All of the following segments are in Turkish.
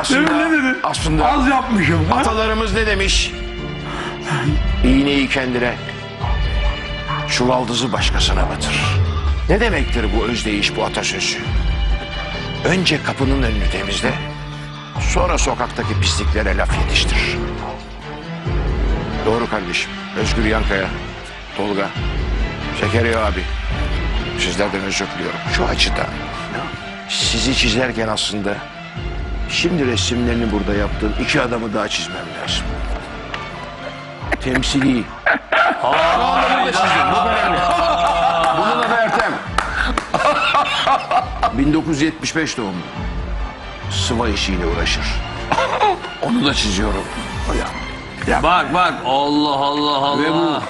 Aslında, ne dedin? aslında Az yapmışım. ha? atalarımız ne demiş? İğneyi kendine, çuvaldızı başkasına batır. Ne demektir bu özdeyiş, bu atasözü? Önce kapının önünü temizle, sonra sokaktaki pisliklere laf yetiştir. Doğru kardeşim. Özgür Yankaya, Tolga, Zekeriya abi. Sizlerden özür diliyorum. Şu açıdan. Çizerken aslında şimdi resimlerini burada yaptığım iki adamı daha çizmem lazım. Temsili. Şu anda bunu da çizdim. Bu önemli. Bunu da Ertem. 1975 doğumlu. Sıva işiyle uğraşır. Onu da çiziyorum. Bak bak Allah Allah Ve bu Allah.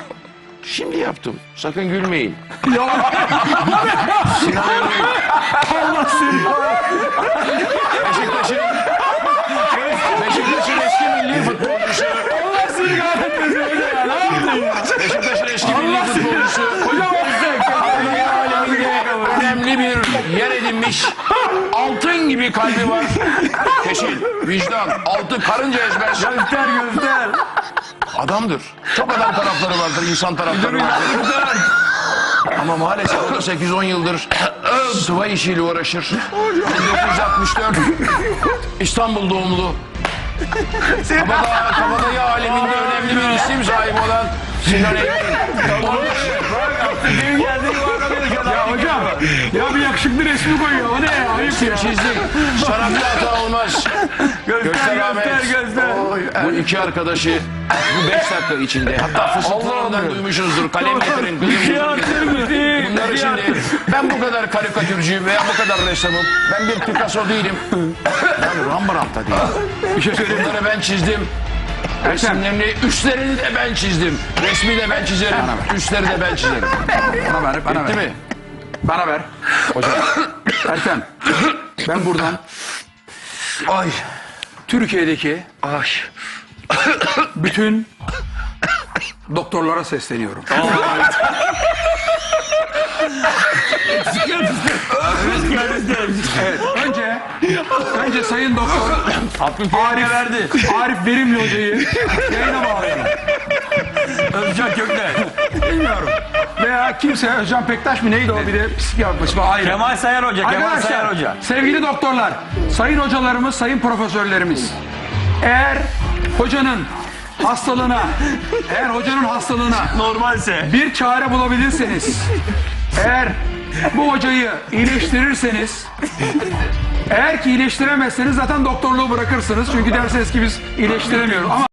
şimdi yaptım. Sakın gülmeyin. Beşiktaş'ın edinmiş. Altın gibi kalbi var. Kesin, vicdan, altı karınca ezber. Göster göster. Adamdır. Çok adam tarafları vardır, insan tarafları vardır. Ama maalesef o da 8-10 yıldır sıva işiyle uğraşır. 1964 İstanbul doğumlu. Kabadağ, Kabadayı aleminde önemli bir isim sahibi olan Sinan Engin. Resmi koyuyor. O ne ya? Ayıp ya. çizdik. Şaraplı hata olmaz. Göster göster göster. Bu iki arkadaşı bu beş dakika içinde hatta fısıltılarından duymuşuzdur. Kalem getirin getirin. Bunları şimdi ben bu kadar karikatürcüyüm veya bu kadar ressamım. Ben bir Picasso değilim. Ben Rembrandt da değilim. Bir şey söyleyeyim. Bunları ben çizdim. Resimlerini, üstlerini de ben çizdim. Resmi de ben çizerim, üstleri de ben çizerim. Bana ver, bana Değil ver. mi? Bana ver. Hocam. Ertem. Ben buradan Ay, Türkiye'deki ay. bütün doktorlara sesleniyorum. evet, önce önce Sayın Doktor Arif verdi. Arif Verimli hocayı yayına bağlayalım. Veya kimse Özcan Pektaş mı neydi o bir de pislik yapmış. Ayrı. Kemal Sayar Hoca. Kemal Sayar Hoca. sevgili doktorlar, sayın hocalarımız, sayın profesörlerimiz. Eğer hocanın hastalığına, eğer hocanın hastalığına Normalse. bir çare bulabilirseniz, eğer bu hocayı iyileştirirseniz, eğer ki iyileştiremezseniz zaten doktorluğu bırakırsınız. Çünkü derseniz ki biz iyileştiremiyoruz. Ama